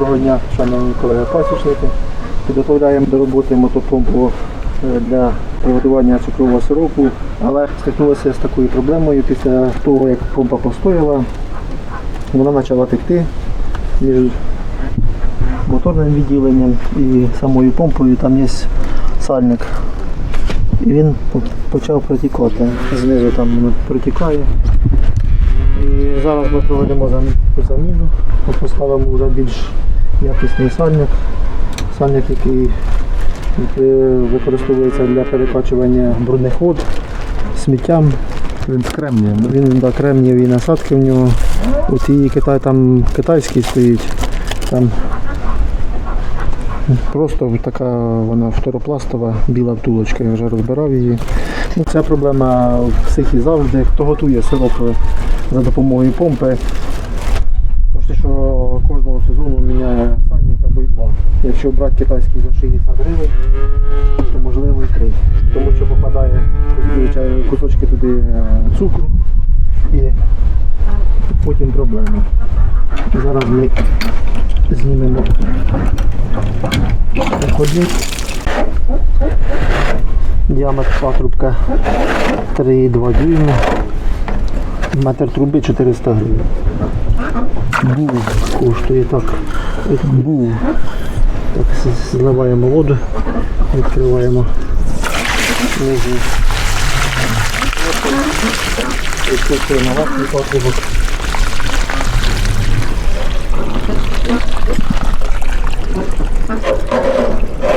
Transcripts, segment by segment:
Доброго дня, шановні колеги пасічники. Підготовляємо до роботи мотопомпу е, для приготування цукрового сиропу, але стикнулися з такою проблемою після того, як помпа постояла, вона почала текти між моторним відділенням і самою помпою. Там є сальник. І він почав протікати. Знизу там протікає. І зараз ми проведемо зам- заміну, поставимо вже більш якісний сальник. Сальник, який використовується для перекачування брудних вод, сміттям. Він з кремнієм. Він да, кремнієві насадки в нього. У цій Китай, там китайський стоїть. Там просто така вона фторопластова, біла втулочка, я вже розбирав її. Ну, ця проблема в всіх і завжди. Хто готує сиропи за допомогою помпи, Можете, що кожного сезону міняє Якщо брати китайський за 60 гривень, то можливо і три. Тому що попадає кусочки туди е, цукру і потім проблеми. Зараз ми знімемо ходить. Діаметр патрубка 3,2 дюйма. Метр труби 400 гривень. Бу коштує так. Бу. Так, зливаємо воду, відкриваємо патрубок.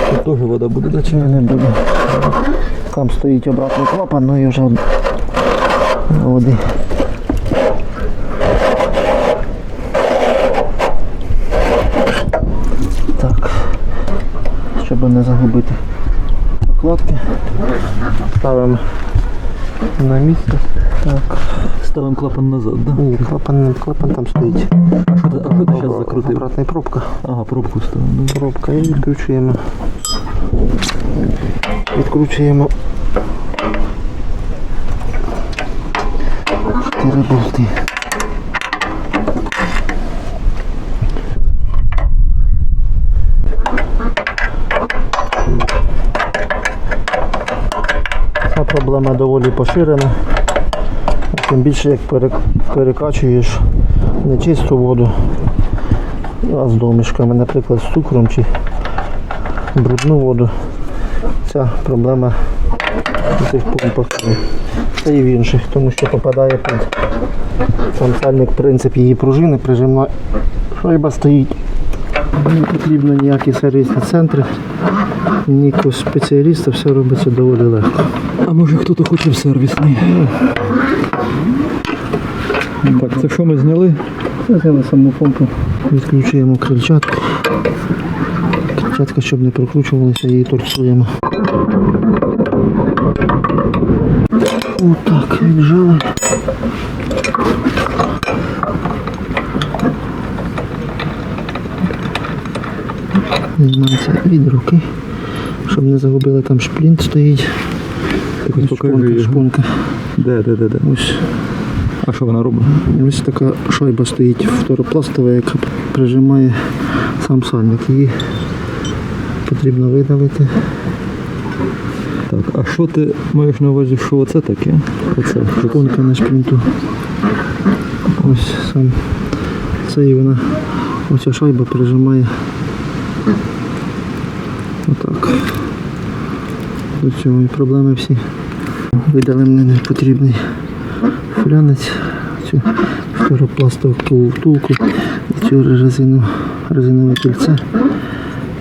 Тут теж вода буде, да, чи не буде. Там стоїть обратний клапан, ну і вже води. Щоб не загубити прокладки, ставимо на місце. Так. Ставимо клапан назад, да? Ні, клапан, клапан там стоїть. А що ти, а що ти зараз закрутив? Обратна пробка. Ага, пробку ставимо. да. Пробка і відкручуємо. Відкручуємо. Чотири болти. Ця проблема доволі поширена. Тим більше як перекачуєш не чисту воду, а з домішками, наприклад, з цукром чи брудну воду. Ця проблема у цих помпах та і в інших, тому що попадає під сам принцип її пружини, прижимна шайба стоїть. Не потрібно ніякі сервісні центри, ні якогось спеціаліста, все робиться доволі легко. А може хто-то хоче в сервісний? Так, це що ми зняли? Взяли саму помпу, відключуємо крильчатку. Крильчатка, щоб не прокручувалася, її торцуємо. Отак, віджали. Знімається від руки, щоб не загубили, там шплінт стоїть. Так ось Шпонка, шпонка. Де, де, де, де? Ось А що вона робить? Ось така шайба стоїть фторопластова, яка прижимає сам сальник. Її потрібно видалити. Так, а що ти маєш на увазі, що оце таке? Оце. Шпонка на шплінту. Ось сам. Це і вона. Оця шайба прижимає. Отак. До цьому і проблеми всі. Видали мені непотрібний флянець, цю фторопластову втулку і цю резину, резинове кільце.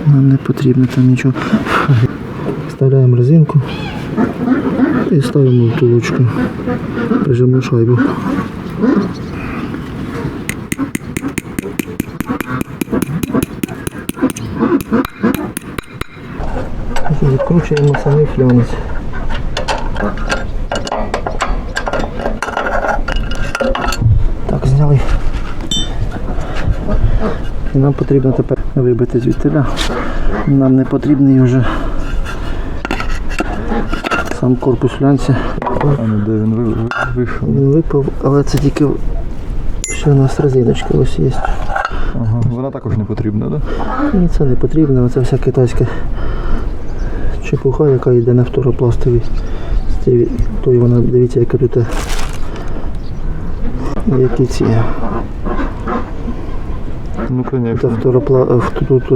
Нам не потрібно там нічого. Вставляємо резинку і ставимо втулочку. Прижимо шайбу. Відкручуємо самий флянець. Так, зняли. І нам потрібно тепер вибити звідтиля. Нам не потрібний вже сам корпус флянця. А ну де він ви- ви- вийшов? Він випав, але це тільки що у нас резиночка ось є. Ага. Вона також не потрібна, так? Да? Ні, це не потрібно, це вся китайська чепуха, яка йде на фторопластовій. То й вона, дивіться, яка тут е, які ці. Ну, Тут, звісно. фторопла... е, тут е,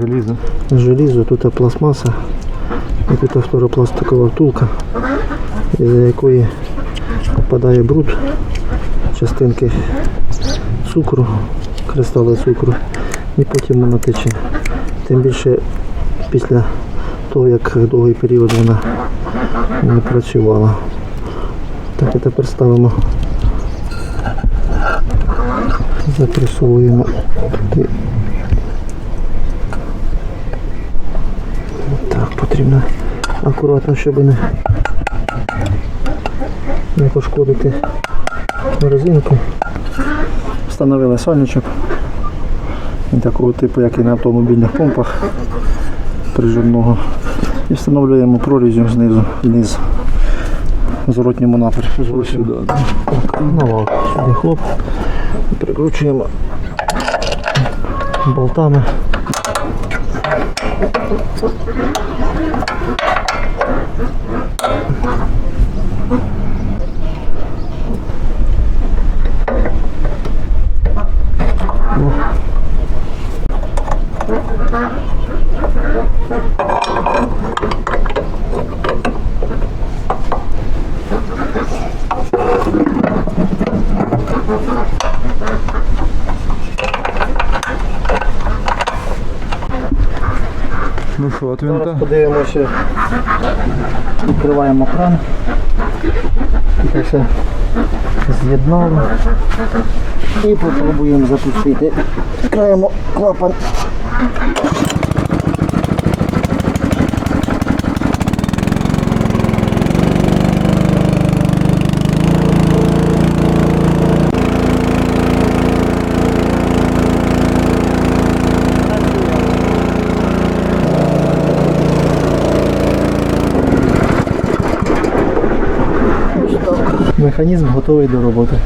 Желізо. желізо, тут пластмаса, і тут фторопластикова втулка, із якої попадає бруд, частинки цукру, кристали цукру, і потім воно тече. Тим більше після того, як довгий період вона не працювала. Так і тепер ставимо, запресовуємо Так, потрібно акуратно, щоб не, не пошкодити резинку. Встановили сальничок. Він такого типу, як і на автомобільних помпах прижимного. І встановлюємо прорізю знизу вниз в зворотньому напрямку. Навал. Сюди хлоп. Прикручуємо болтами. Ну що, от Зараз подивимося. Відкриваємо кран. І все з'єднали. І попробуємо запустити. Відкриваємо клапан. Механізм готовий до роботи.